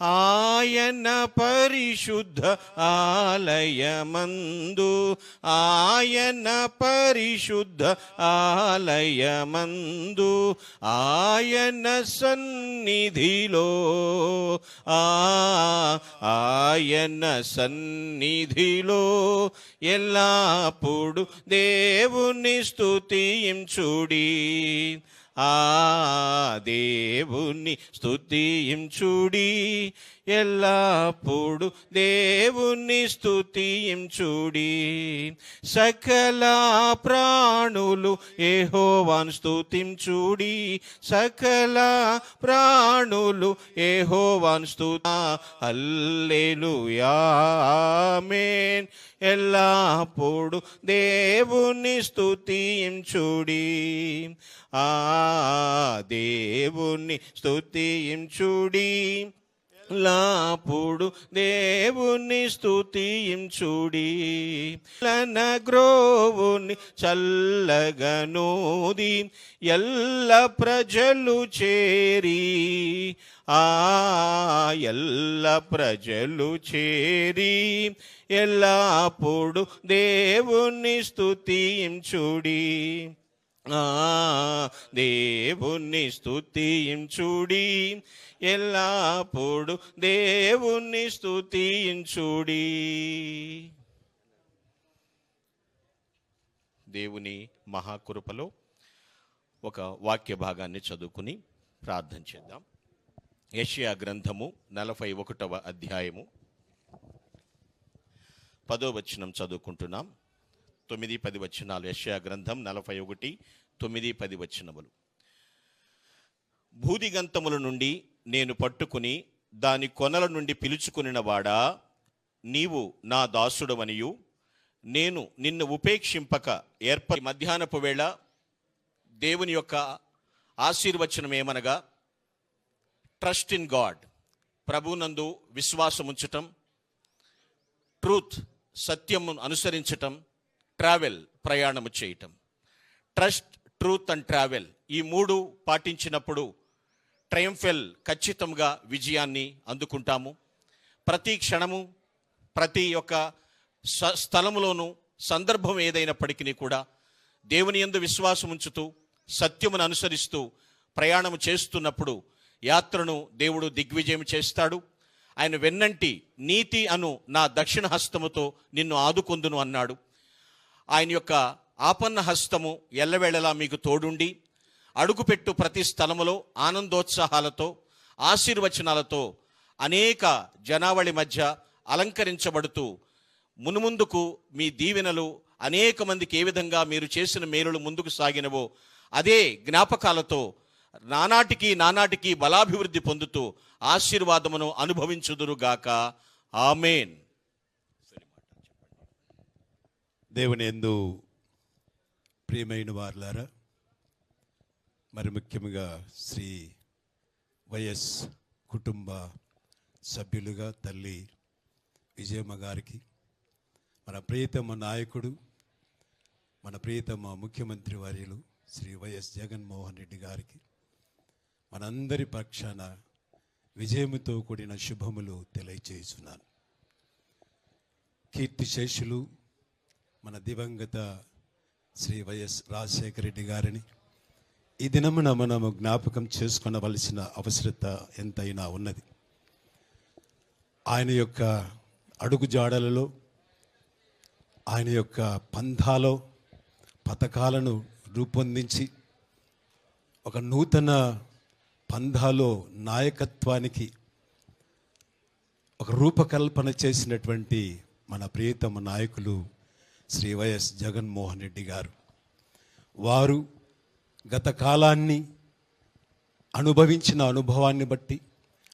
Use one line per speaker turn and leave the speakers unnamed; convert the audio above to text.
ఆయన పరిశుద్ధ ఆలయమందు ఆయన పరిశుద్ధ ఆలయమందు ఆయన సన్నిధిలో ఆ ఆయన సన్నిధిలో ఎల్లప్పుడు దేవుని స్తుతించుడి. ఆ దేవుని స్థుతించుడి ఎల్లప్పుడు దేవుని స్థుతించుడి సకల ప్రాణులు ఏహోవాన్ స్థుతించుడి సకల ప్రాణులు ఏహోవాను స్తుత హల్లెలూయామేన్ ఎల్లప్పుడు దేవుని స్థుతించుడి ఆ దేవుని స్థుతించుడి లాపుడు దేవుని స్థుతించుడి లన గ్రోవుని చల్లగనూది. ఎల్ల ప్రజలు చేరి. ఆ ఎల్ల ప్రజలు చేరి ఎల్లప్పుడు దేవుణ్ణి స్థుతించుడి ఆ స్థుతించుడి ఎల్లప్పుడు దేవుణ్ణి స్థుతించుడి దేవుని మహాకృపలో ఒక వాక్య భాగాన్ని చదువుకుని ప్రార్థన చేద్దాం. యెషయా గ్రంథము నలభై ఒకటవ అధ్యాయము. పదో వచనం చదువుకుంటున్నాం. తొమ్మిది పది వచనాలు. యెషయా గ్రంథం నలభై ఒకటి తొమ్మిది పది వచనములు. భూదిగంతముల నుండి నేను పట్టుకుని దాని కొనల నుండి పిలుచుకునినవాడా నీవు నా దాసుడవనియు. నేను నిన్ను ఉపేక్షింపక ఏర్ప మధ్యాహ్నపు వేళ దేవుని యొక్క ఆశీర్వచనం ఏమనగా ట్రస్ట్ ఇన్ గాడ్. ప్రభునందు విశ్వాసముంచటం ట్రూత్ సత్యమును అనుసరించటం ట్రావెల్ ప్రయాణము చేయటం. ట్రస్ట్ ట్రూత్ అండ్ ట్రావెల్ ఈ మూడు పాటించినప్పుడు ట్రయంఫెల్ ఖచ్చితంగా విజయాన్ని అందుకుంటాము. ప్రతి క్షణము ప్రతి ఒక్క స- స్థలములోనూ సందర్భం ఏదైనప్పటికీ కూడా దేవుని యందు విశ్వాసం ఉంచుతూ సత్యమును అనుసరిస్తూ ప్రయాణము చేస్తున్నప్పుడు యాత్రను దేవుడు దిగ్విజయం చేస్తాడు. ఆయన వెన్నంటి నీతి అను నా దక్షిణ హస్తముతో నిన్ను ఆదుకొందును అన్నాడు. ఆయన యొక్క ఆపన్న హస్తము ఎల్లవేళలా మీకు తోడుండి అడుగుపెట్టు ప్రతి స్థలములో ఆనందోత్సాహాలతో ఆశీర్వచనాలతో అనేక జనావళి మధ్య అలంకరించబడుతూ మునుముందుకు మీ దీవెనలు అనేక మందికి ఏ విధంగా మీరు చేసిన మేలులు ముందుకు సాగినవో అదే జ్ఞాపకాలతో నానాటికి నానాటికి బలాభివృద్ధి పొందుతూ ఆశీర్వాదమును అనుభవించుదురుగాక. ఆమెన్.
దేవుని ఎందు ప్రియమైన వారులారా మరి ముఖ్యంగా శ్రీ వైఎస్ కుటుంబ సభ్యులుగా తల్లి విజయమ్మ గారికి మన ప్రియతమ నాయకుడు మన ప్రియతమ ముఖ్యమంత్రి వర్యులు శ్రీ వైఎస్ జగన్మోహన్ రెడ్డి గారికి మనందరి పక్షాన విజయముతో కూడిన శుభములు తెలియచేస్తున్నాను కీర్తిశేషులు మన దివంగత శ్రీ వైఎస్ రాజశేఖర రెడ్డి గారిని ఈ దినమున మనము జ్ఞాపకం చేసుకునవలసిన అవసరత ఎంతైనా ఉన్నది. ఆయన యొక్క అడుగు జాడలలో ఆయన యొక్క పంథాలో పథకాలను రూపొందించి ఒక నూతన పంధాలో నాయకత్వానికి ఒక రూపకల్పన చేసినటువంటి మన ప్రియతమ నాయకులు శ్రీ వైఎస్ జగన్మోహన్ రెడ్డి గారు. వారు గత కాలాన్ని అనుభవించిన అనుభవాన్ని బట్టి